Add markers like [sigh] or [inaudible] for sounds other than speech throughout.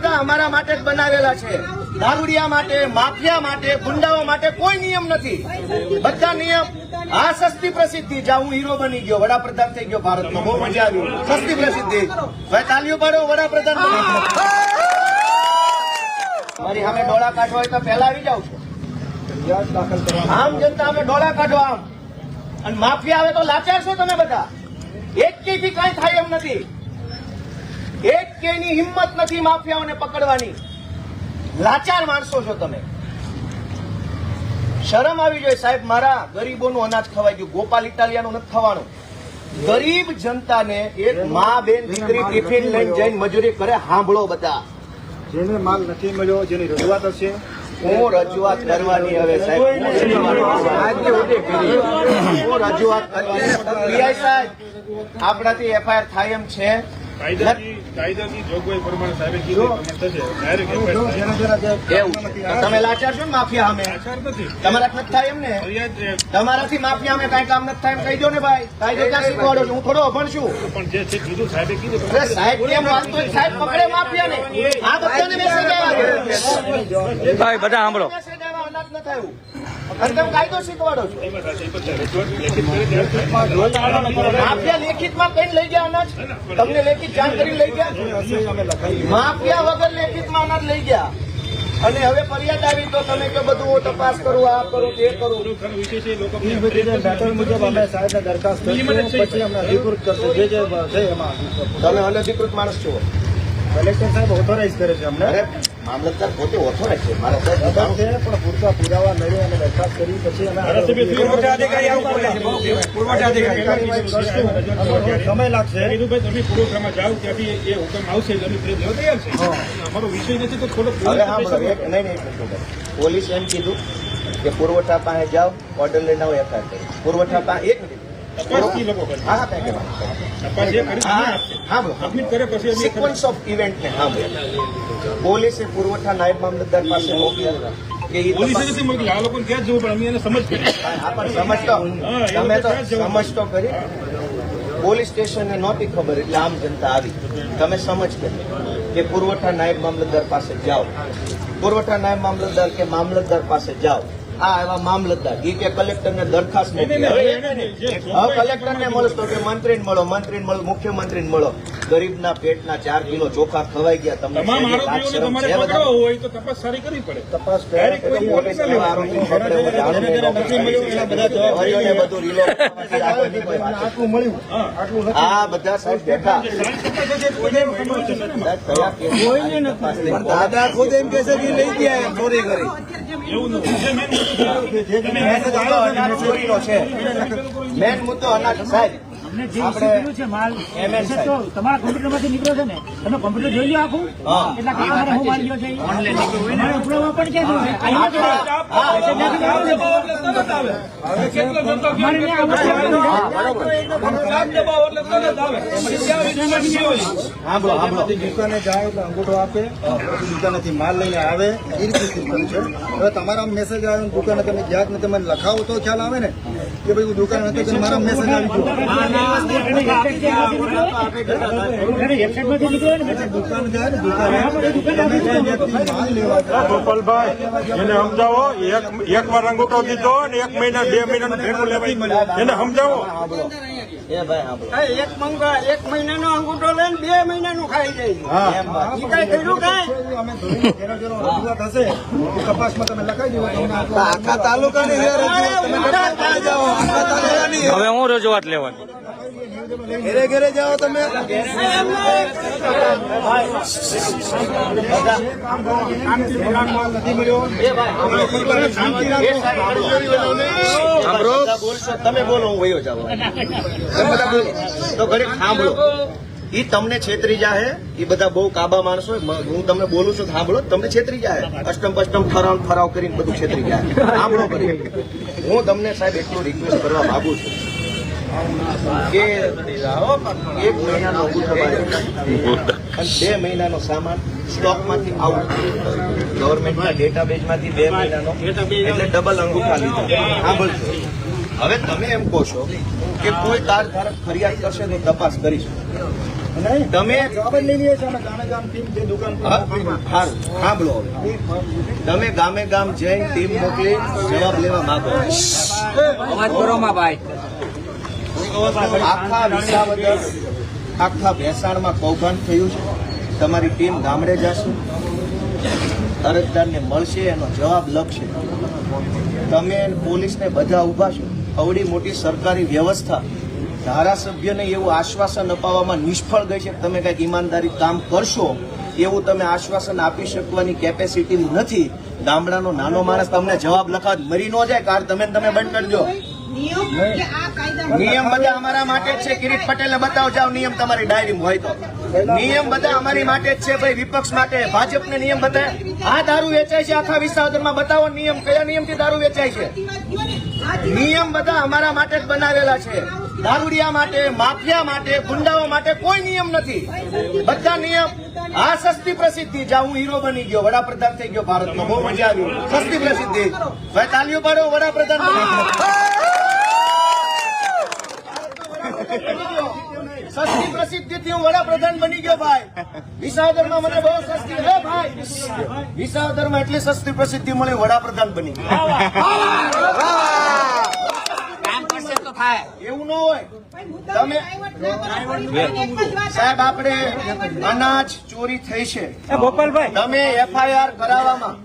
બધા અમારા માટે જ બનાવેલા છે. દારૂડિયા માટે, માફિયા માટે, ગુંડાઓ માટે કોઈ નિયમ નથી. બધા નિયમ આ સસ્તી પ્રસિદ્ધિ જ્યાં હું હીરો બની ગયો, વડાપ્રધાન થઈ ગયો ભારતનો, બહુ મજા આવી. સસ્તી પ્રસિદ્ધિ. ભાઈ, તાલીઓ પાડો, વડાપ્રધાન. મારી સામે ડોળા કાઢવા હોય તો પહેલા આવી જાવ છો. આમ જનતા અમે ડોળા કાઢો આમ. અને માફિયા આવે તો લાચાર છો તમે બધા. એક થી કઈ થાય એમ નથી. એક કે ની હિંમત નથી માફિયાઓને પકડવાની. લાચાર માણસો છો તમે. શરમ આવી જોઈએ સાહેબ મારા ગરીબોનું અનાજ ખવાઈ ગયું ગોપાલ ઇટાલિયાનું નથી ખવાનું. ગરીબ જનતાને એક મા બેન દીકરી ટિફિન લઈને જઈને મજૂરી કરે સાંભળો બધા. જેને માલ નથી મળ્યો જેની રજૂઆત હશે. હું રજૂઆત કરવાની હવે સાહેબ. હું રજૂઆત કરવાની. સાહેબ આપણાથી એફઆઈઆર થાય એમ છે. તમે લાચાર છો ને માફિયા અમે તમારા થાય એમ ને તમારાથી માફિયા અમે કઈ કામ નથી થાય એમ કહી દો ને ભાઈ કાયદો ક્યાં શીખવાડો છો હું થોડો અભણ છું પણ જે છે કીધું સાહેબે કીધું સાહેબ કેમ વાત સાહેબ પકડે માફિયાને આ બધાને મેસેજ આવ્યા ભાઈ બધા સાંભળો મેસેજ આવ્યા અનાજ ન થયું અને તમે કાયદો શીખવાડો છો. માફિયા લેખિતમાં કઈ લઈ ગયા અનાજ? તમને લેખિત જાણ કરી લઈ ગયા? માફિયા વગર લેખિતમાં અનાજ લઈ ગયા. અને હવે ફરિયાદ આવી તો તમે કે બધું તપાસ કરું આ કરું તે કરું. મેટર મુજબ અમે સાહેબને દરખાસ્ત પછી અમે અધિકૃત કરશું જે જે છે એમાં. તમે અનધિકૃત માણસ છો. કલેક્ટર સાહેબ ઓથોરાઇઝ કરે છે અમને. મામલતદાર પોતે ઓથોરાઇઝ છે. મારા સાહેબ છે પણ પૂરતા પુરાવા મેળવી અને દરખાસ્ત કરી પછી સમય લાગશે. કીધું તમે પુરવઠામાં જાઓ ત્યાંથી એ હુકમ આવશે તૈયાર છે. અમારો વિષય નથી તો થોડો નહીં નહીં પોલીસ એમ કીધું કે પુરવઠા પાસે જાઓ ઓર્ડર લઈને આવો એફઆઈઆર કરો. પુરવઠા પાસે એક મિનિટ. તપાસથી લોકો કરે હા હા કાંઈ કહેવાનું છે. તપાસ એ કરી હા તમને આપશે હા બોલો સબમિટ કરે પછી અમે સિક્વન્સ ઓફ ઇવેન્ટ ને હા બોલો પોલીસે પુરવઠા નાયબ મામલતદાર પાસે મોકલ્યા કે ઈ પોલીસે તપાસ- નથી મોકલી આ લોકોને ક્યાં જવું પણ અમે એને સમજ કરી હા પણ સમજતો હા, એ તમે તો લોકો ક્યાં જવાબ સમજતો કરી પોલીસ સ્ટેશનને નહોતી ખબર એટલે આમ જનતા આવી તમે સમજ કરી કે પુરવઠા નાયબ મામલતદાર પાસે જાઓ પુરવઠા નાયબ મામલતદાર કે મામલતદાર પાસે જાઓ આ એવા મામલતદાર. ઈ કે કલેક્ટરને દરખાસ્ત કલેક્ટરને મળતો કે મંત્રીને મળો મંત્રીને મળો મુખ્યમંત્રીને મળો. ગરીબના પેટના ચાર કિલો ચોખા ખવાઈ ગયા તમને હોય તો તપાસ સારી કરવી પડે. તપાસ [laughs] આ બધા સાહેબ બેઠા. દાદા ખુદ એમ કે છે કે લઈ ગયા ચોરી કરી. મેન મુદ્દો છે. સાહેબ અમને જે ઇસ્યુ છે માલ MS તો તમારા કોમ્પ્યુટરમાંથી નીકળ્યો છે ને? તમે કોમ્પ્યુટર જોઈ લો આખું. એટલા કામ અમારે હું માલ ગયો છે અમારે ઉપડવામાં પણ કે છે? અહીંયા એટલે હોય. અમારે ત્યાં આવશે. સાંભળો સાંભળો દુકાને જાય એટલે અંગૂઠો આપે. દુકાનેથી માલ લઈને આવે. એ રીતે સિસ્ટમ છે. હવે તમારા મેસેજ આવે દુકાને તમે ગયા જ ને તમે લખાવો તો ખ્યાલ આવે ને? કે ભાઈ હું દુકાન નથી તો મારા મેસેજ આવી ગયો. એને વેબસાઇટમાંથી નીકળ્યો ને. મેસેજ. દુકાન જાય ને દુકાને તમે જે વ્યક્તિ માલ લેવા જાય ગોપાલભાઈ એને સમજાવો એક એક વાર અંગૂઠો દીધો અને એક મહિના બે મહિનાનું ભેગું લેવાય. એને સમજાવો. એક મંગા એક મહિનાનો અંગૂઠો લઈને બે મહિનાનું ખાઈ જાય એમ વાત. કર્યું કઈ? તપાસમાં તમે લખાઈ દો તમને આખા તાલુકાની રજૂઆત. તમે બધા જાઓ. આખા તાલુકાની હવે હું રજૂઆત લેવાની. ઘેરે ઘેરે જાઓ તમે. તમે બોલો હું વયો જાઓ તમે બધા બોલો. તો ઘરે સાંભળો ઈ તમને છેતરી જાહે. ઈ બધા બહુ કાબા માણસો હું. તમને બોલું છું, સાંભળો. તમને છેતરી જાહે. અષ્ટમ પષ્ટમ ઠરાવ ઠરાવ કરીને બધું છેતરી જાય સાંભળો કરી હું તમને સાહેબ એટલું રિક્વેસ્ટ કરવા માંગુ છું. કે એક મહિનાનો બે મહિનાનો સામાન સ્ટોકમાંથી આઉટ ગવર્મેન્ટના ડેટાબેઝમાંથી બે મહિનાનો. ડબલ અંગૂઠા લીધા. સાંભળજો. હવે તમે એમ કહો છો કે કોઈ કાર ધારક ફરિયાદ કરશે તો તપાસ કરીશું. તમે જવાબ જ લઈ લઈએ છીએ. અમે ગામે ગામ ટીમ જે દુકાન પર હા, મોકલી. સારું સાંભળો તમે ગામે ગામ જઈને ટીમ મોકલી જવાબ લેવા માંગો. આખા વિસાવદર આખા ભેસાણમાં કૌભાંડ થયું છે. તમારી ટીમ ગામડે જશે. અરજદારને મળશે એનો જવાબ લખશે. તમે પોલીસને બધા ઊભા છો. અવડી મોટી સરકારી વ્યવસ્થા ધારાસભ્યને એવું આશ્વાસન અપાવવામાં નિષ્ફળ ગઈ છે. તમે કંઈક ઈમાનદારી કામ કરશો, એવું તમે આશ્વાસન આપી શકવાની કેપેસિટી નથી. ગામડાનો નાનો માણસ તમને જવાબ લખાવ, મરી ન જાય, કાર તમે તમે બંધ કરજો. નિયમ બધા અમારા માટે જ છે. કિરીટ પટેલે બતાવો, જાઓ, નિયમ તમારી ડાયરીમાં હોય તો. નિયમ બધા અમારી માટે જ છે ભાઈ, વિપક્ષ માટે. ભાજપને નિયમ બતાવે આ દારૂ વેચાય છે, આખા વિસાવદરમાં બતાવો નિયમ, કયા નિયમથી દારૂ વેચાય છે? નિયમ બધા અમારા માટે જ બનાવેલા છે. દારૂડિયા માટે, માફિયા માટે, ગુંડાઓ માટે કોઈ નિયમ નથી. બધા નિયમ, આ સસ્તી પ્રસિદ્ધિ જા હું હીરો બની ગયો, વડાપ્રધાન થઈ ગયો ભારતનો, બહુ મજા આવી. સસ્તી પ્રસિદ્ધિ. ભાઈ, તાલીઓ પાડો, વડાપ્રધાન સસ્તી પ્રસિદ્ધિ પ્રસિદ્ધિથી હું વડાપ્રધાન બની ગયો, ભાઈ. વિસાવદરમાં મને બહુ સસ્તી હે, ભાઈ. વિસાવદરમાં એટલી સસ્તી પ્રસિદ્ધિ મળી, વડાપ્રધાન બની ગયો. એવું ન હોય. તમે સાહેબ આપણે અનાજ ચોરી થઈ છે. ગોપાલભાઈ. તમે એફઆઈઆર કરાવવામાં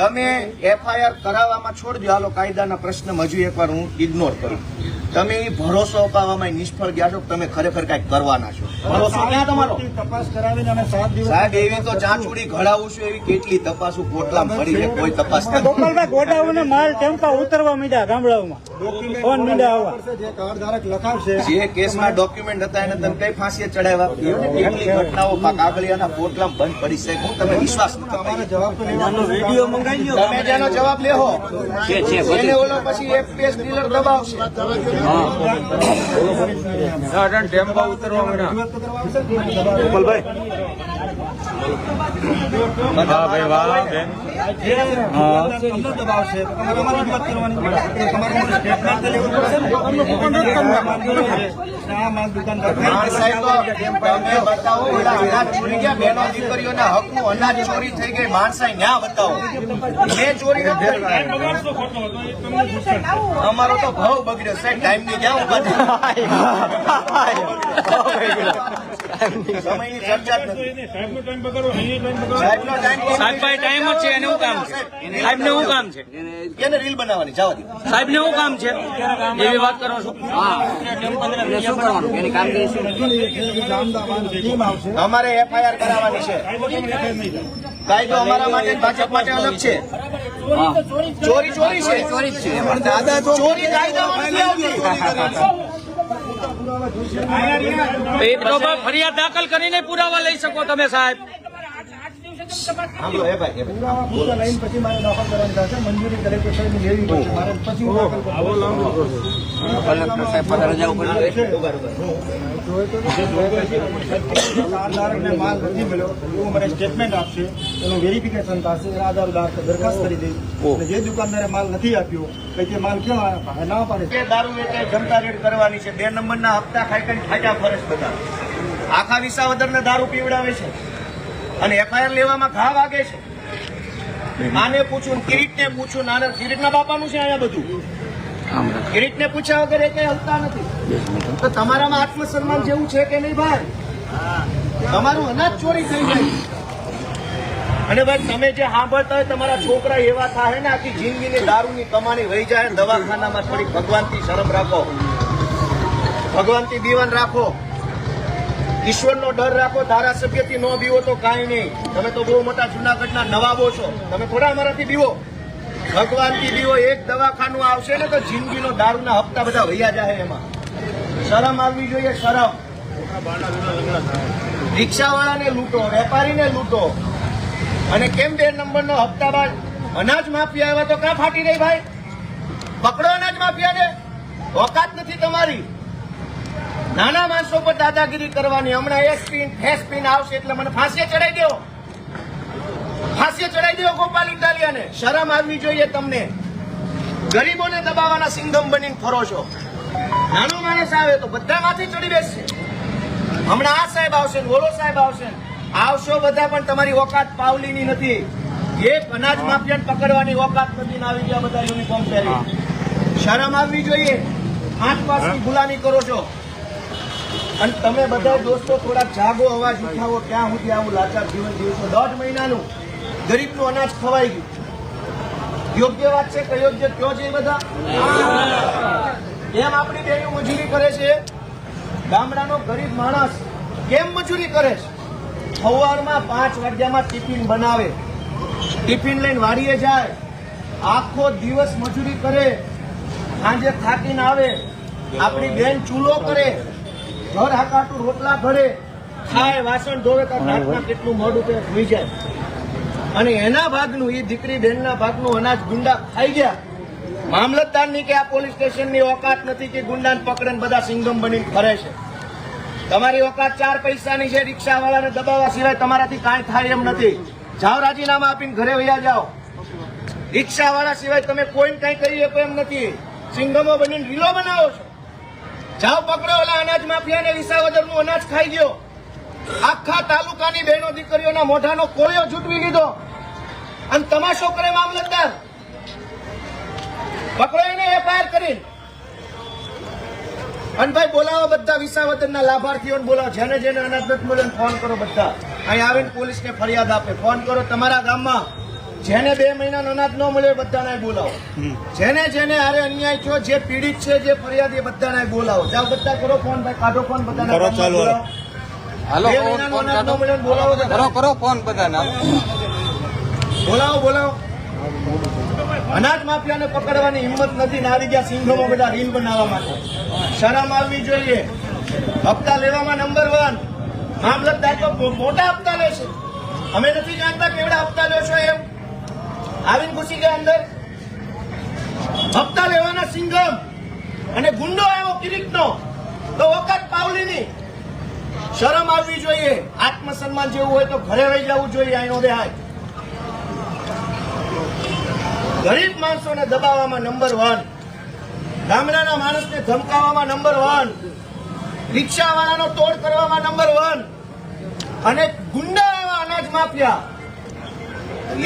તમે એફઆઈઆર કરાવવામાં છોડજો હાલો કાયદાના પ્રશ્ન હજુ એકવાર હું ઇગ્નોર કરું. તમે ભરોસો અપાવવામાં નિષ્ફળ ગયા છો તમે ખરેખર કંઈક કરવાના છો? ભરોસો ક્યાં તમારો? તપાસ કરાવીને અમે સાત દિવસ સાહેબ એવી તો ચાંચુડી ઘડાવું છું એવી કેટલી તપાસું કોટલામાં પડી છે કોઈ તપાસ ગોપાલભાઈ ગોડાઉને માલ ટેમ્પા ઉતરવા માંડ્યા ગામડાઓમાં? ફોન મીંડા આવવા જે કાર્ડ લખાવશે. જે કેસમાં ડોક્યુમેન્ટ હતા એને તમે કઈ ફાંસીએ ચડાવ્યા? કેટલી ઘટનાઓ કાગળિયાના કોટલામાં બંધ પડી છે? હું તમે વિશ્વાસ ન અમારે જવાબ વીડિયો મંગાવી તમે જેનો જવાબ લેહો એને ઓલો પછી એફપીએસ ડીલર દબાવશે. હા ડેમ ઉતરવા બેન અમને દબાવશે ભાઈ વાહ બેન. ને. અનાજ ચોરી થઈ ગઈ માણસાઈ ન્યા બતાવો મેં ચોરી અમારો તો ભાવ બગડ્યો સાહેબ ટાઈમની ક્યાં ઊભા [laughs] સમયની ચર્ચા જ તો નથી એને સાહેબનો ટાઈમ બગાડો અહીંયા ટાઈમ બગાડો સાહેબનો ટાઈમ સાહેબ જ છે એને શું કામ છે. સાહેબ ને શું કામ છે? કેને રીલ બનાવવાની? જવા દો. સાહેબ ને શું કામ છે? એવી વાત કરો છો? ટીમ આવશે અમારે એફઆઈઆર કરાવવાની છે. કાયદો અમારા માટે ભાજપ માટે અલગ છે. ચોરી ચોરી છે. ચોરી છે. દાદા ચોરી કાયદામાં એક તો ફરિયાદ દાખલ કરીને પુરાવા લઈ શકો તમે સાહેબ. સાંભળો, એ ભાઈ, એ ભાઈ. પુરાવા પૂરતા લઈને પછી મારે દાખલ કરવાની થશે. મંજૂરી કલેક્ટર સાહેબની લેવી પડશે. મારે પછી હું દાખલ માલ નથી મળ્યો. એવું મને સ્ટેટમેન્ટ આપશે. એનું વેરિફિકેશન થશે. એના આધાર દાખલ દરખાસ્ત કરી અને જે દુકાનદારે માલ નથી આપ્યો કઈ તે માલ કેમ? ના પાડે દારૂ જનતા રેડ કરવાની છે. બે નંબરના હપ્તા ખાઈ ખાઈને ખાટા ફરજ બધા. આખા વિસાવદરને દારૂ પીવડાવે છે. અને એફઆઈઆર લેવામાં ઘા વાગે છે. આને પૂછું કિરીટને પૂછું નાના કિરીટના બાપાનું છે અહીંયા બધું? કિરીટને પૂછ્યા વગર એ કઈ હલતા નથી. તો તમારામાં આત્મસન્માન જેવું છે કે નહીં ભાઈ? તમારું અનાજ ચોરી થઈ જાય. અને ભાઈ તમે જે સાંભળતા હોય તમારા છોકરા એવા થાય ને આખી જિંદગીની દારૂની કમાણી વહી જાય દવાખાનામાં થોડી ભગવાનથી શરમ રાખો. ભગવાનથી દીવાન રાખો. ઈશ્વરનો ડર રાખો, ધારાસભ્યથી ન બીવો તો કાંઈ નહીં. તમે તો બહુ મોટા જુનાગઢના નવાબો છો. તમે થોડા અમારાથી બીવો. ભગવાનથી બીવો, એક દવાખાનું આવશે ને તો જિંદગીનો દારૂના હપ્તા બધા વૈયા જાય એમાં. શરમ આવવી જોઈએ, શરમ. રિક્ષાવાળાને લૂંટો, વેપારીને લૂંટો. અને કેમ બે નંબરનો હપ્તા બાદ અનાજ માફિયા આવ્યા તો ક્યાં ફાટી રહી ભાઈ? પકડો અનાજ માફિયાને. ઓકાત નથી તમારી. નાના માણસો પર દાદાગીરી કરવાની. હમણાં એક પિન ફેસ પિન આવશે એટલે મને ફાંસીએ ચડાઈ દો ફાંસીએ ચડાઈ દો ગોપાલ ઇટાલિયાને. શરમ આવવી જોઈએ તમને. ગરીબોને દબાવવાના સિંઘમ બનીને ફરો છો. નાનો માણસ આવે તો બધા માથે ચડી બેસશે. હમણાં આ સાહેબ આવશે ઓલો સાહેબ આવશે. આવશો બધા પણ તમારી ઓકાત પાવલીની નથી. એક અનાજ માફિયાને પકડવાની ઓકાત નથી આવી ગયા બધા યુનિફોર્મ પહેરી શરમ આવવી જોઈએ. આઠ પાસની ગુલામી કરો છો. અને તમે બધા દોસ્તો થોડા જાગો, અવાજ ઉઠાવો, ક્યાં સુધી આવું લાચાર જીવન જીવશો દોઢ મહિનાનું ગરીબનું અનાજ ખવાઈ ગયું. યોગ્ય વાત છે કે યોગ્ય કયો છે બધા? એમ આપણી બહેનો મજૂરી કરે છે? ગામડાનો ગરીબ માણસ કેમ મજૂરી કરે છે? સવારમાં પાંચ વાગ્યામાં ટિફિન બનાવે. ટિફિન લઈને વાડીએ જાય. આખો દિવસ મજૂરી કરે. સાંજે થાકીને આવે. આપણી બેન ચૂલો કરે. ઘર હાકાટું રોટલા ભરે ખાય વાસણ ધોવે તો રાતના કેટલું મોડું તે સુઈ જાય. અને એના ભાગનું એ દીકરી બહેનના ભાગનું અનાજ ગુંડા ખાઈ ગયા. મામલતદારની કે આ પોલીસ સ્ટેશનની ઓકાત નથી કે ગુંડાને પકડે ને બધા સિંગમ બનીને ફરે છે. તમારી ઓકાત ચાર પૈસાની છે રિક્ષાવાળાને દબાવવા સિવાય તમારાથી કાંઈ થાય એમ નથી. જાઓ રાજીનામા આપીને ઘરે વયા જાઓ. રિક્ષાવાળા સિવાય તમે કોઈને કાંઈ કરી શકો એમ નથી. સિંગમો બનીને રીલો બનાવો છો. જાઓ પકડો ઓલા અનાજ માફિયાને વિસાવદરનું અનાજ ખાઈ ગયો. આખા તાલુકાની બહેનો દીકરીઓના મોઢાનો કોળિયો જૂટવી લીધો. અને તમાશો કરે મામલતદાર. પકડો એને એફઆઈઆર કરીને. અને ભાઈ બોલાવો બધા વિસાવદરના લાભાર્થીઓને બોલાવો. જેને જેને અનાજ નથી મળ્યો ફોન કરો બધા. અહીં આવીને પોલીસને ફરિયાદ આપે. ફોન કરો તમારા ગામમાં. જેને બે મહિનાનો અનાજ ન મળે બધાને બોલાવો. જેને જેને હારે અન્યાય થયો જે પીડિત છે જે ફરિયાદ એ બધાને બોલાવો. જાઓ બધા કરો ફોન ભાઈ કાઢો ફોન બધાને. કરો, ચાલો. બોલાવો. હાલો ફોન બોલાવો. કરો કરો ફોન બધાને. બોલાવો બોલાવો. અનાજ માફિયાને પકડવાની હિંમત નથી. નારી ગયા સિંઘોમાં બધા રીલ બનાવવા માટે. શરમ આવવી જોઈએ. હપ્તા લેવામાં નંબર વન મામલતદાર તો મોટા હપ્તા લે છે અમે નથી જાણતા કેવડા હપ્તા લો છો એમ. આવીને ઘૂસી ગયા અંદર. હપ્તા લેવાના સિંગમ અને ગુંડો આવ્યો કિરીટનો. તો વખત પાવલીની શરમ આવવી જોઈએ. આત્મસન્માન જેવું હોય તો ઘરે રહી જવું જોઈએ આનો દેહાય. ગરીબ માણસોને દબાવવામાં નંબર વન ગામડાના માણસને ધમકાવવામાં નંબર વન રિક્ષાવાળાનો તોડ કરવામાં નંબર વન અને ગુંડા એવા અનાજ માફિયા.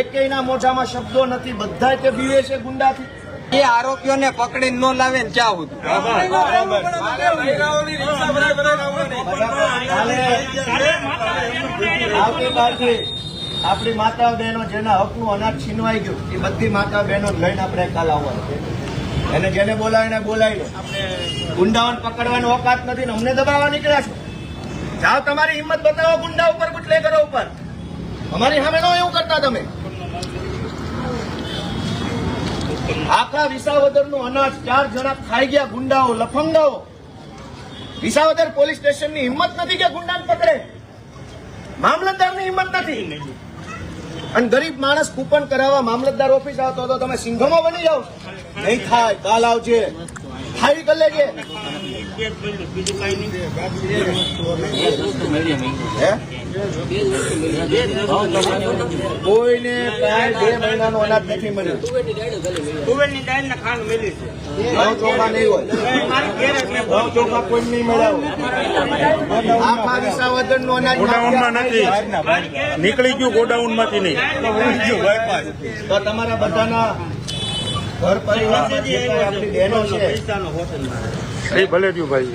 એકેયના મોઢામાં શબ્દો નથી બધા તે બીવે છે ગુંડાથી. એ આરોપીઓને પકડીને ન લાવે ને ક્યાં આપણી માતા બહેનો જેના હકનું અનાજ છીનવાઈ ગયું એ બધી માતા બહેનો લઈને આપણે કાલ આવવાનું એને જેને બોલાવીને બોલાવી લો ગુંડાઓને પકડવાનો ઓકાત નથી ને અમને દબાવવા નીકળ્યા છો. જાઓ તમારી હિંમત બતાવો ગુંડા ઉપર બુટલેગરો ઉપર. અમારી સામે નો એવું કરતા તમે. આખા વિસાવદરનું અનાજ ચાર જણા ખાઈ ગયા ગુંડાઓ, લફંગાઓ. વિસાવદર પોલીસ સ્ટેશનની હિંમત નથી કે ગુંડાને પકડે. મામલતદારની હિંમત નથી. અને ગરીબ માણસ કૂપન કરાવવા મામલતદાર ઓફિસ આવતો તો તમે સિંઘમો બની જાઓ. નહીં થાય, કાલ આવજે. હારી કરી લેજે હે? કોઈને કાંઈ બે મહિનાનું અનાજ નથી મળ્યું. તુવેરની દાળ ને ખાંડ મેલી છે. ચોખા નહીં હોય. ઘઉં ચોખા કોઈ નહીં મળ્યા આખા વિસાવદરનું અનાજ ગોડાઉનમાં નથી. નીકળી ગયું ગોડાઉનમાંથી નહીં. તો તમારા બધાના ઘર પરિવારમાં જે કાંઈ આપણી બહેનો છે એ ભલે થયું ભાઈ.